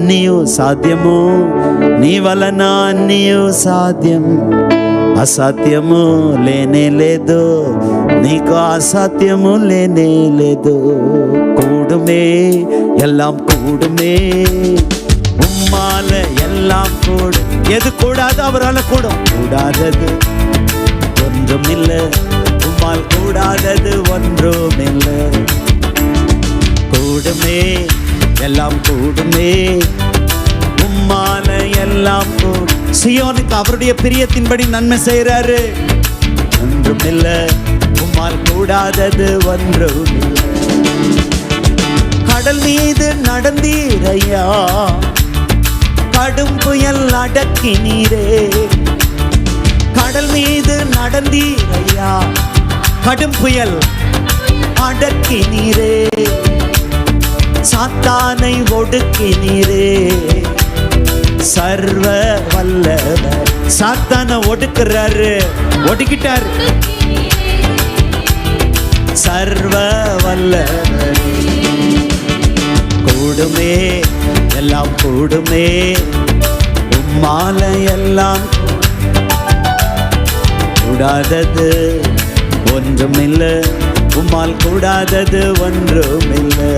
అన్నీయు సాధ్యము నీ వలన అన్నీయు సాధ్యం అసాధ్యము లేనే లేదు నీకు అసాధ్యము లేనే లేదు கூடுமே எல்லாம் கூடுமே உம்மால எல்லாம் கூடும் எது கூடாது அவரால் கூடும் கூடாதது ஒன்றும் இல்லை உம்மால் கூடாதது ஒன்றும் இல்லை கூடுமே எல்லாம் கூடுமே. உம்மால எல்லாம் சியோனுக்கு அவருடைய பிரியத்தின்படி நன்மை செய்யறாரு ஒன்றும் இல்லை உம்மால் கூடாதது ஒன்றும் கடல் மீது நடந்தீரையா? கடும் புயல் அடக்கினீரே. கடல் மீது நடந்தீரையா? கடும் புயல் அடக்கினீரே. சாத்தானை ஒடுக்கினீரே. சர்வ வல்லவர். சாத்தானை ஒடுக்கிறாரு. ஒடுக்கிட்டாரு. சர்வ வல்லவர். கூடுமே எல்லாம் கூடுமே. உம்மால எல்லாம் கூடாதது ஒன்றுமில்லை. உம்மால் கூடாதது ஒன்றுமில்லை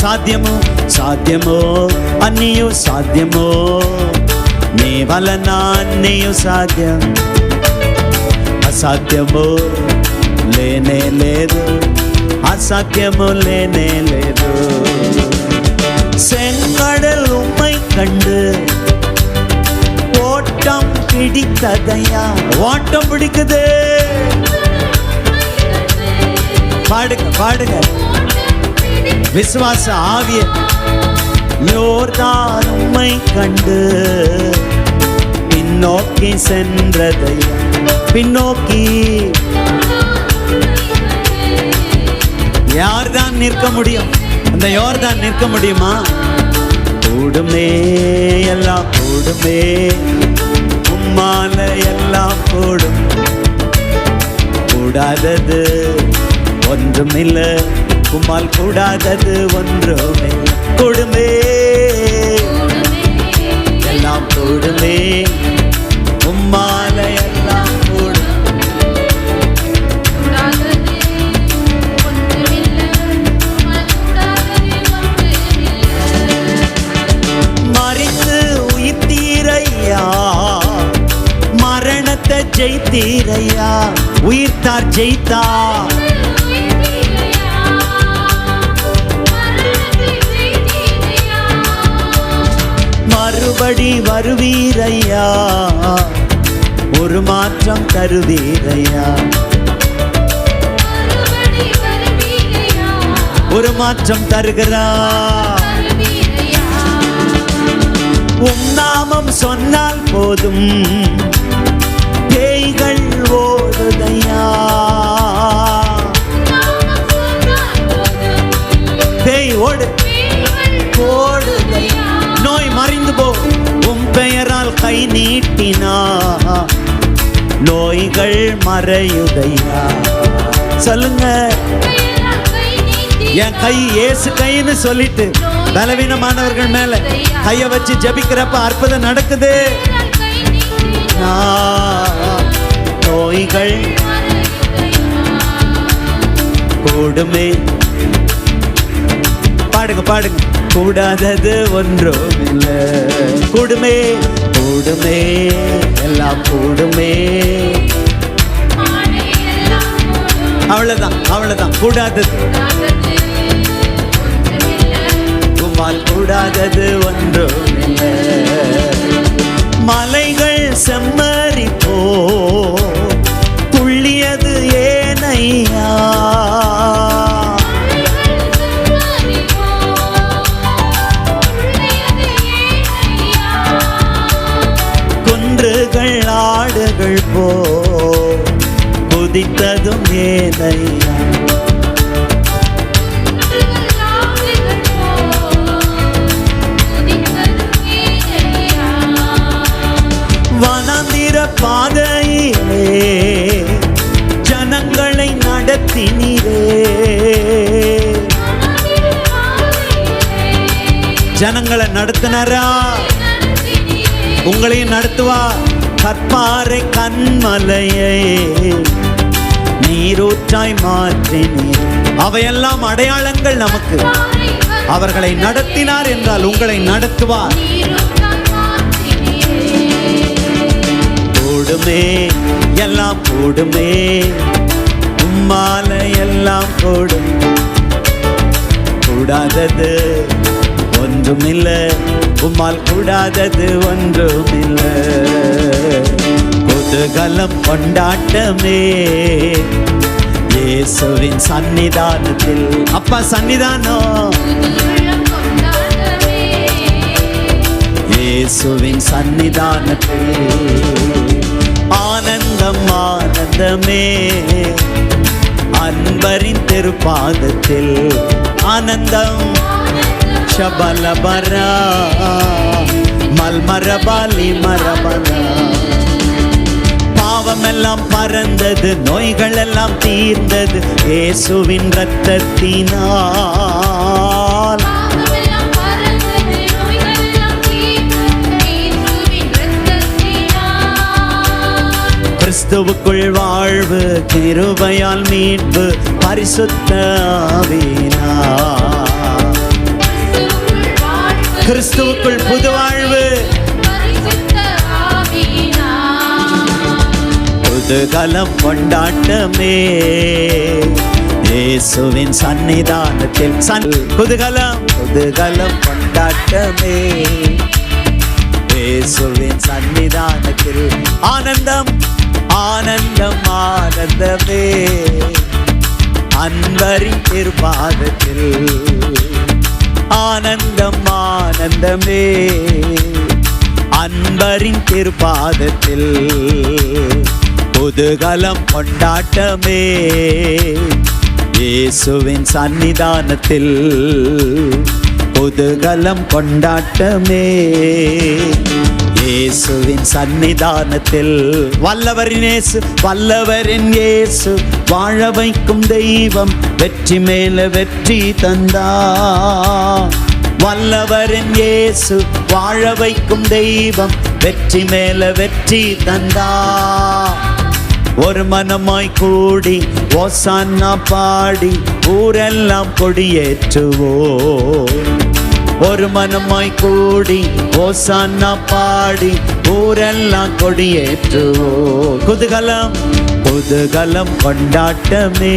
సాధ్యము సాధ్యము అన్నీయు సాధ్యము నీ వలన అన్నీయు సాధ్యం అసాధ్యము లేనే లేదు అసాధ్యము లేనే లేదు செங்கடல் உம்மை கண்டு ஓட்டம் பிடித்ததையா ஓட்டம் பிடிக்குது பாடுங்க பாடுங்க. விசுவாச ஆவிய. யோர்தான் உம்மை கண்டு பின்னோக்கி சென்றதை பின்னோக்கி. யார்தான் நிற்க முடியும்? அந்த யோர்தான் நிற்க முடியுமா? கூடுமே எல்லாம் கூடுமே. உம்மால எல்லாம் கூடும். கூடாதது ஒன்றுமில்லை உம்மால் கூடாதது ஒன்றுமே கொடுமே. எல்லாம் கூடுமே. உம்மால எல்லாம் கூடும். மறித்து உயிர்த்தீரையா? மரணத்தை ஜெயித்தீரையா? உயிர்த்தார் ஜெயித்தார் மறுபடி வருவீரையா? ஒரு மாற்றம் தருவீரையா? ஒரு மாற்றம் தருகிறார் உம் நாமம் சொன்னால் போதும். பேய்கள் ஓடுதையா? பேய் ஓடு. ஓடுதையா? நோய் மறைந்து போ. உம் பெயரால் கை நீட்டினா நோய்கள் மறையுதையா? சொல்லுங்க. என் கை ஏசு கைன்னு சொல்லிட்டு பலவீனமானவர்கள் மேல கைய வச்சு ஜபிக்கிறப்ப அற்புதம் நடக்குது. நோய்கள் கூடுமே. பாடுங்க பாடுங்க. கூடாதது ஒன்றும் இல்லை கூடுமே கூடுமே எல்லாம் கூடுமே. அவ்வளவுதான் அவ்வளவுதான். கூடாதது. உம்மால் கூடாதது ஒன்றும் குன்றுகள் ஆடுகள் போ. குதித்ததும் ஏனையா. வனாந்திர பாதையிலே ஜனங்களை நடத்தினீரே. ஜனங்களை நடத்தினரா? உங்களையும் நடத்துவா கற்பாறை கண்மலையை. நீரூற்றாய் மாற்றினீர். அவையெல்லாம் அடையாளங்கள் நமக்கு. அவர்களை நடத்தினார் என்றால் உங்களை நடத்துவார். கூடுமே எல்லாம் கூடுமே உம்மால எல்லாம் கூடும் கூடாதது ஒன்றுமில்ல. உம்மால் கூடாதது ஒன்றுமில்ல. குதூகலம் கொண்டாட்டமே. இயேசுவின் சன்னிதானத்தில் அப்பா சன்னிதானம் இயேசுவின் சன்னிதானத்தில் ஆனந்தம் ஆனந்தமே. அன்பரின் திருப்பாதத்தில். ஆனந்தம். ஷபலபரா மல்மரபாலி மரபரா பாவமெல்லாம் பறந்தது நோய்கள் எல்லாம் தீர்ந்தது இயேசுவின் ரத்தத்தினால் கிறிஸ்துவுக்குள் வாழ்வு கிருபையால் மீட்பு பரிசுத்த ஆவியினால். கிறிஸ்துவுக்குள் புது வாழ்வு. புதுகலம் கொண்டாட்டமே. இயேசுவின் சன்னிதானத்தில் சன் புதுகலம் புதுகலம் கொண்டாட்டமே. இயேசுவின் சன்னிதானத்தில் ஆனந்தம் ஆனந்தம் ஆனந்தமே. அன்பரின் திருப்பாதத்தில் ஆனந்தம் ஆனந்தமே அன்பரின் திருப்பாதத்தில் புதுகலம் கொண்டாட்டமே. இயேசுவின் சன்னிதானத்தில் புதுகலம் கொண்டாட்டமே. இயேசுவின் சன்னிதானத்தில் வல்லவரின் இயேசு வல்லவரின் இயேசு வாழ வைக்கும் தெய்வம் வெற்றி மேல வெற்றி தந்தா. வல்லவரின் இயேசு வாழ வைக்கும் தெய்வம் வெற்றி மேல வெற்றி தந்தா. ஒரு மனமாய் கூடி ஓசான்னா பாடி ஊரெல்லாம் கொடியேற்றுவோம். ஒரு மனமாய் கூடி ஓசான்னா பாடி ஊரெல்லாம் கொடியேற்றுவோ குதுகலம் குதுகலம் கொண்டாட்டமே.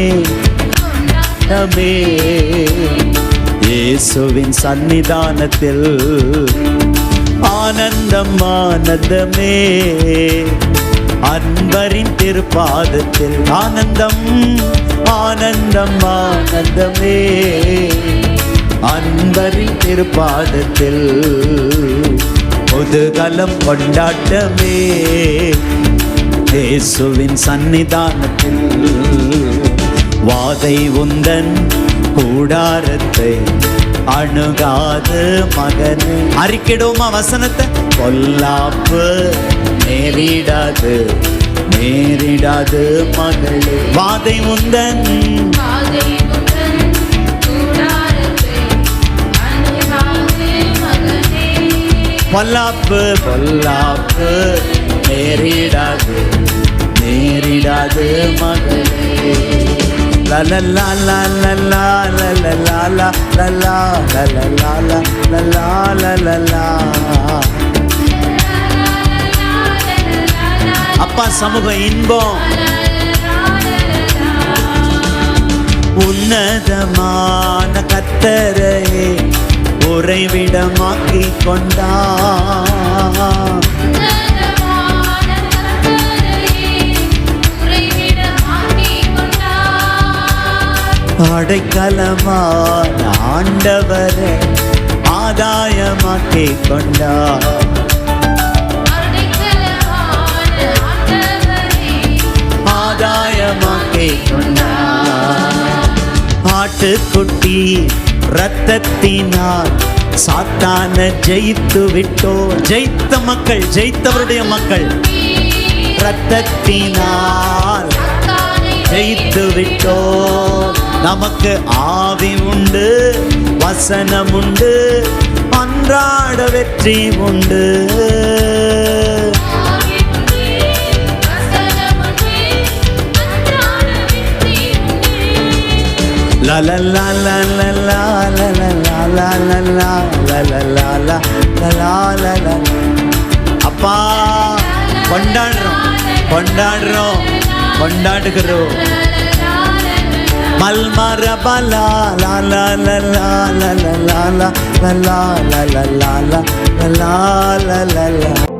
இயேசுவின் சன்னிதானத்தில் ஆனந்தமானதமே. அன்பரின் திருப்பாதத்தில் ஆனந்தம் ஆனந்தம் ஆனந்தமே அன்பரின் திருப்பாதத்தில் முதுகலம் கொண்டாட்டமே. தேசுவின் சன்னிதானத்தில் வாதை உந்தன் கூடாரத்தை அணுகாது மகனு. அறிக்கிடுமா வசனத்தை. பொல்லாப்பு நேரிடாது நேரிடாது மகளே. வாதை உந்தன் பொல்லாப்பு பொல்லாப்பு நேரிடாது நேரிடாது மகளே லலலா லலலா லலலா லலலா லலலா லலலா லலலா அப்பா சமூக இன்பம் உன்னதமான கத்தரையே உறைவிடமாக்கி கொண்டா அடைக்கலமான ஆண்டவரை ஆதாயமாக்கி கொண்டா ஆதாயமாக்கி கொண்டா ஆட்டுக்குட்டி ரத்தத்தினால் சாத்தான ஜெயித்து விட்டோ ஜெயித்த மக்கள் ஜெயித்தவருடைய மக்கள். ரத்தத்தினால் ஜெயித்து விட்டோ நமக்கு ஆவி உண்டு வசனம் உண்டு அன்றாட வெற்றி உண்டு. La la la la la la la la la la la லா லா la la la la la அப்பா கொண்டாடுறோம் கொண்டாடுறோம் கொண்டாடுகிறோம் மல்மரபலா லா லா லா லா லா லா லா லா லா லா லா லா லா லா லா லா லா